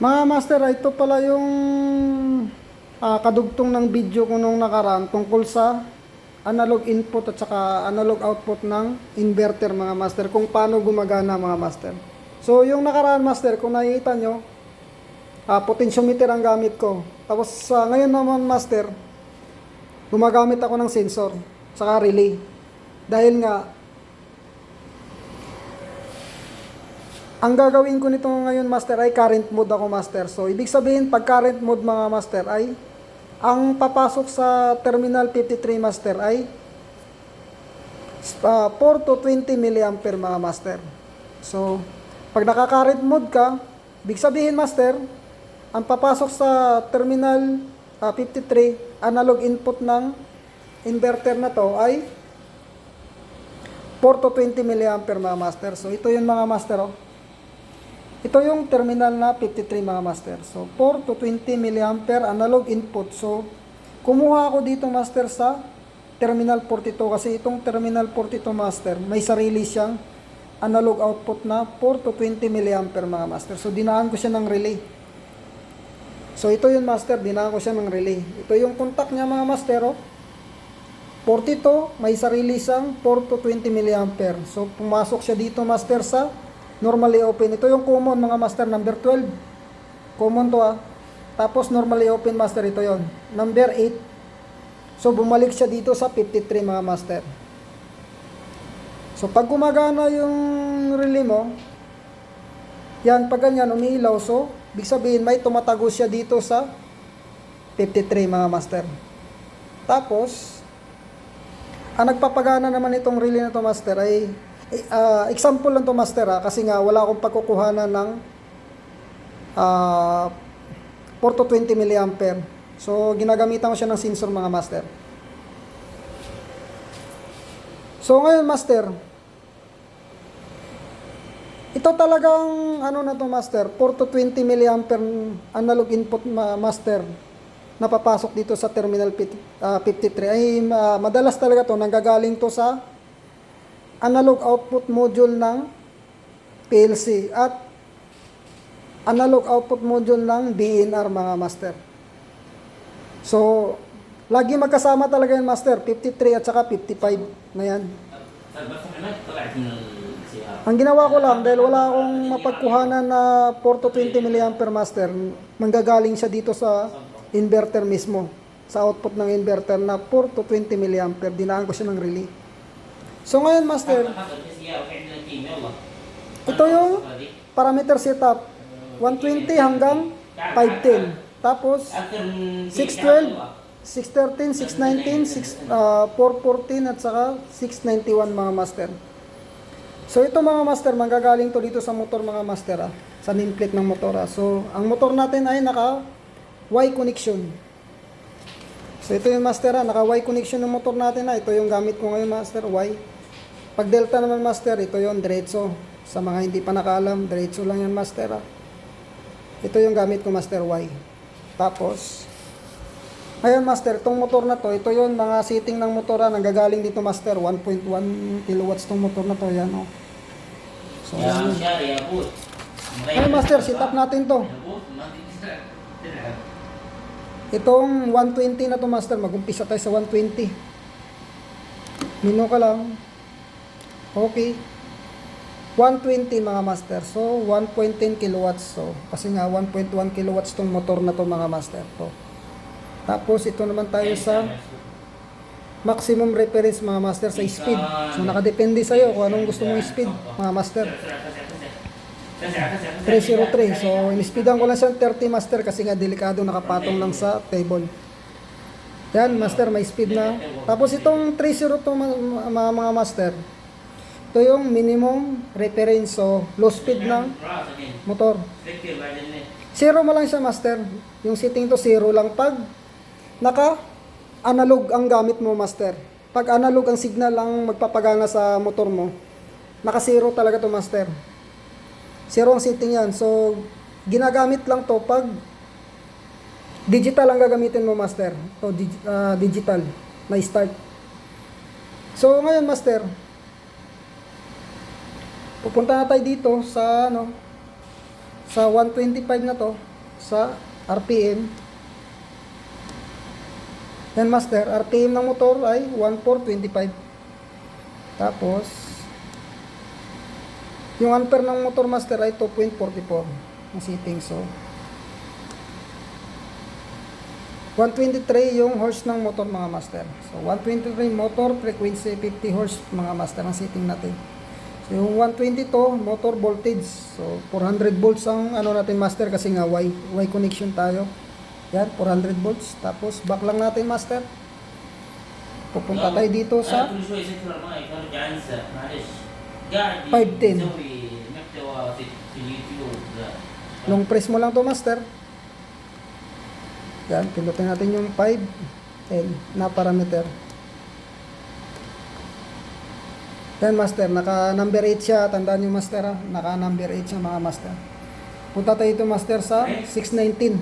Mga master, ito pala yung ah, kadugtong ng video ko nung nakaraan tungkol sa analog input at saka analog output ng inverter mga master kung paano gumagana mga master. So yung nakaraan master, kung nakikita nyo, ah, potentiometer ang gamit ko. Tapos sa ngayon naman master, gumagamit ako ng sensor saka relay. Dahil nga Ang gagawin ko nito ngayon, master, ay current mode ako, master. So, ibig sabihin, pag current mode, mga master, ay ang papasok sa terminal 53, master, ay uh, 4 to 20 milliampere, mga master. So, pag naka-current mode ka, ibig sabihin, master, ang papasok sa terminal ah, 53, analog input ng inverter na to ay 4 to 20 milliampere, mga master. So, ito yung mga master, oh. Ito yung terminal na 53 mga master. So, 4 to 20 milliampere analog input. So, kumuha ako dito master sa terminal 42 kasi itong terminal 42 master, may sarili siyang analog output na 4 to 20 milliampere mga master. So, dinaan ko siya ng relay. So, ito yung master, dinaan ko siya ng relay. Ito yung contact niya mga master, oh. 42, may sarili siyang 4 to 20 milliampere. So, pumasok siya dito master sa normally open. Ito yung common mga master number 12. Common to ah. Tapos normally open master ito yon. Number 8. So bumalik siya dito sa 53 mga master. So pag gumagana yung relay mo, yan pag ganyan umiilaw so big sabihin may tumatago siya dito sa 53 mga master. Tapos ang nagpapagana naman itong relay na to master ay ah, example lang to master ha, kasi nga wala akong pagkukuhanan ng ah 4 to 20 milliampere. So ginagamitan ko siya ng sensor mga master. So ngayon master, ito talagang ano na to master, 4 to 20 milliampere analog input ma- master na papasok dito sa terminal pit- ah, 53 ay ma- madalas talaga to nanggagaling to sa analog output module ng PLC at analog output module ng DNR mga master. So, lagi magkasama talaga yung master, 53 at saka 55 na yan. Ang ginawa ko lang dahil wala akong mapagkuhanan na 4 to 20 mAh master, manggagaling siya dito sa inverter mismo, sa output ng inverter na 4 to 20 mAh, dinaan ko siya ng relay. So ngayon, Master, ito yung parameter setup. 120 hanggang 510. Tapos, 612, 613, 619, 6, at saka 691 mga master. So ito mga master, manggagaling to dito sa motor mga master ah, sa nameplate ng motor ah. So ang motor natin ay naka Y connection. So ito yung master ah, naka Y connection ng motor natin ah. Ito yung gamit ko ngayon master, Y. Pag delta naman master, ito yon diretso. Sa mga hindi pa nakaalam, diretso lang yan master. Ha? Ito yung gamit ko master Y. Tapos, ngayon master, itong motor na to, ito yon mga seating ng motor ha, nanggagaling dito master, 1.1 kilowatts tong motor na to, yan o. Oh. So, yan. Ngayon master, sit up natin to. Itong 120 na to master, magumpisa tayo sa 120. Mino ka lang. Okay. 120 mga master. So, 1.10 kilowatts. So, kasi nga 1.1 kilowatts tong motor na to mga master. To. Tapos, ito naman tayo sa maximum reference mga master sa speed. So, nakadepende sa'yo kung anong gusto mong speed mga master. 303. So, in-speedan ko lang siyang 30 master kasi nga delikado nakapatong lang sa table. Yan, master, may speed na. Tapos itong 302 ma- ma- mga master, ito yung minimum reference. So, low speed ng motor. Zero mo lang siya, master. Yung setting to zero lang pag naka analog ang gamit mo, master. Pag analog ang signal ang magpapagana sa motor mo, naka zero talaga to, master. Zero ang setting yan. So, ginagamit lang to pag digital ang gagamitin mo, master. To dig, uh, ah, digital na start. So, ngayon, master, pupunta na tayo dito sa ano, sa 125 na to sa RPM. Yan master, RPM ng motor ay 1425. Tapos yung ampere ng motor master ay 2.44 ang setting. So 123 yung horse ng motor mga master. So 123 motor frequency 50 horse mga master ang setting natin. So, yung 120 to, motor voltage. So, 400 volts ang ano natin master kasi nga Y, y connection tayo. Yan, 400 volts. Tapos, back lang natin master. Pupunta tayo dito sa 510. Nung press mo lang to master. Yan, pindutin natin yung 5 10 na parameter. Yan master, naka number 8 siya. Tandaan nyo master ha. Naka number 8 siya mga master. Punta tayo ito master sa 619.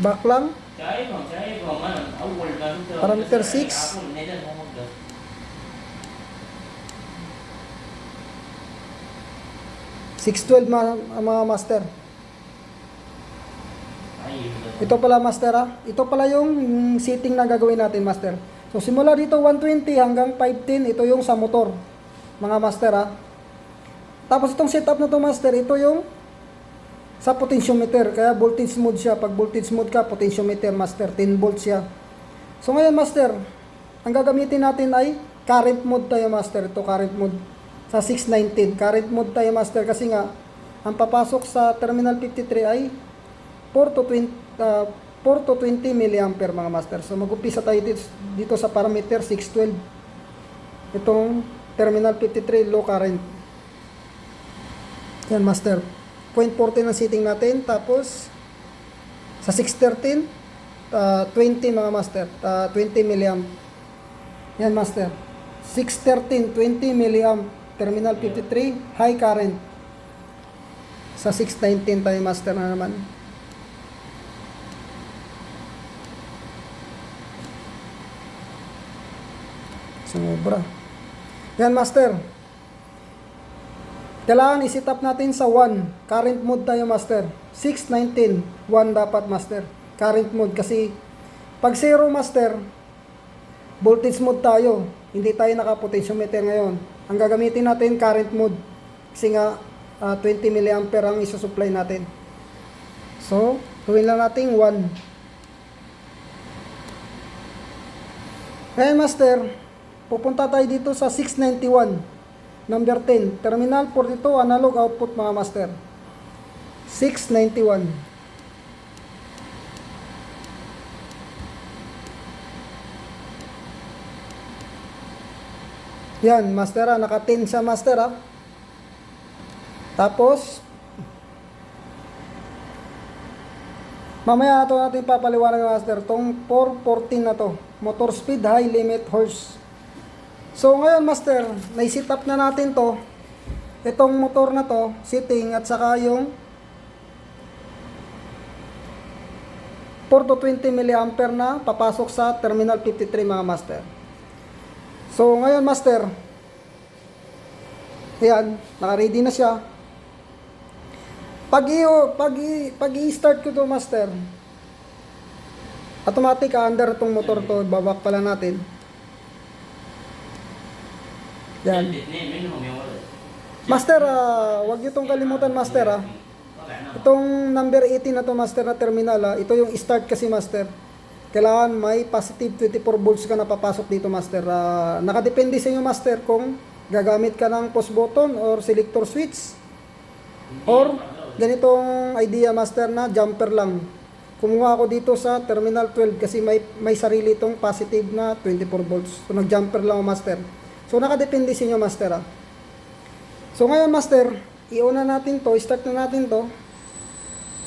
Back lang. Parameter 6. Six twelve ma mga master. Ito pala master ha. Ito pala yung setting na gagawin natin master. So simula dito 120 hanggang 510 ito yung sa motor. Mga master ha. Tapos itong setup na to master, ito yung sa potentiometer. Kaya voltage mode siya. Pag voltage mode ka, potentiometer master, 10 volts siya. So ngayon master, ang gagamitin natin ay current mode tayo master. Ito current mode sa 619. Current mode tayo master kasi nga ang papasok sa terminal 53 ay 4 to 20 uh, 4 to 20 milliampere mga master. So mag-umpisa tayo dito, dito sa parameter 612. Itong terminal 53 low current. Yan master. 0.14 ang setting natin tapos sa 613 uh, 20 mga master, uh, 20 milliamp. Yan master. 613 20 milliamp terminal 53 high current. Sa 619 tayo master na naman. Sumobra. Yan, master. Kailangan i-set up natin sa 1. Current mode tayo, master. 619. 1 dapat, master. Current mode. Kasi, pag 0, master, voltage mode tayo. Hindi tayo naka-potentiometer ngayon. Ang gagamitin natin, current mode. Kasi nga, ah, 20 mA ang isusupply natin. So, gawin lang natin 1. Ngayon, master, pupunta tayo dito sa 691. Number 10. Terminal 42 analog output mga master. 691. Yan, master ah. Naka-10 siya master ah. Tapos, mamaya ito natin papaliwanag master. Tong 414 na to. Motor speed, high limit, horse. So ngayon master, nai-set up na natin to. Itong motor na to, sitting at saka yung 4 to 20 mA na papasok sa terminal 53 mga master. So ngayon master, Ayan, naka-ready na siya. Pag i pag i, pag i-start ko to master, automatic under tong motor to, babak pala natin. Yan. Master, uh, wag niyo itong kalimutan, Master. Ah. Itong number 18 na to Master, na terminal. Ah. Ito yung start kasi, Master. Kailangan may positive 24 volts ka na papasok dito, Master. Uh, nakadepende sa inyo, Master, kung gagamit ka ng post button or selector switch. Or ganitong idea, Master, na jumper lang. Kumuha ako dito sa Terminal 12 kasi may, may sarili itong positive na 24 volts. So, nag-jumper lang, Master. So, nakadepende sa inyo, Master, ah. So ngayon master, iuna natin to, start na natin to.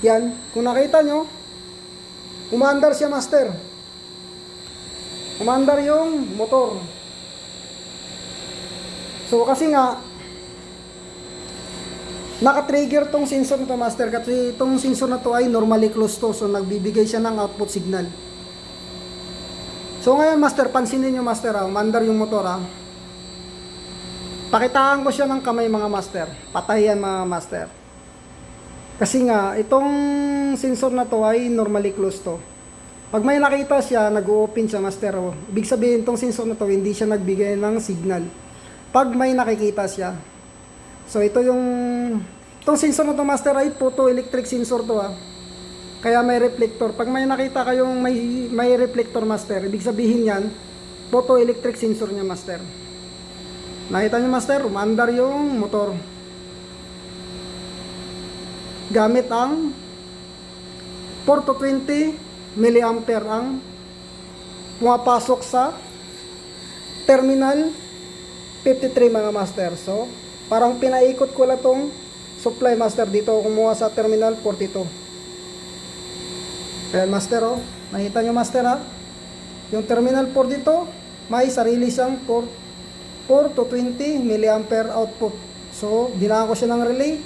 Yan, kung nakita nyo, umandar siya master. Umandar yung motor. So kasi nga, naka-trigger tong sensor na to master kasi itong sensor na to ay normally closed to so nagbibigay siya ng output signal. So ngayon master, pansinin nyo master ha, umandar yung motor ha. Pakitaan ko siya ng kamay mga master. Patayan mga master. Kasi nga, itong sensor na to ay normally closed to. Pag may nakita siya, nag-open siya master. Oh. Ibig sabihin, itong sensor na to, hindi siya nagbigay ng signal. Pag may nakikita siya. So, ito yung... Itong sensor na to master ay photoelectric sensor to ah. Kaya may reflector. Pag may nakita kayong may, may reflector master, ibig sabihin yan, photoelectric sensor niya master. Nakita niyo master, umandar yung motor. Gamit ang 4 to 20 milliampere ang pumapasok sa terminal 53 mga master. So, parang pinaikot ko lang tong supply master dito kumuha sa terminal 42. Ayan master oh. Nakita nyo master ha? Yung terminal 4 dito, may sarili siyang 4, 4 to 20 milliampere output. So, dinaan ko siya ng relay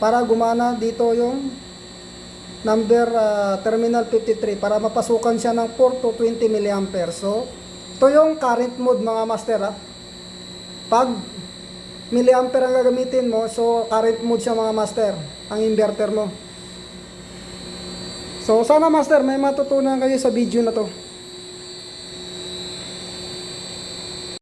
para gumana dito yung number ah, terminal 53 para mapasukan siya ng 4 to 20 milliampere. So, ito yung current mode mga master ha. Pag milliampere ang gagamitin mo, so current mode siya mga master, ang inverter mo. So, sana master, may matutunan kayo sa video na to.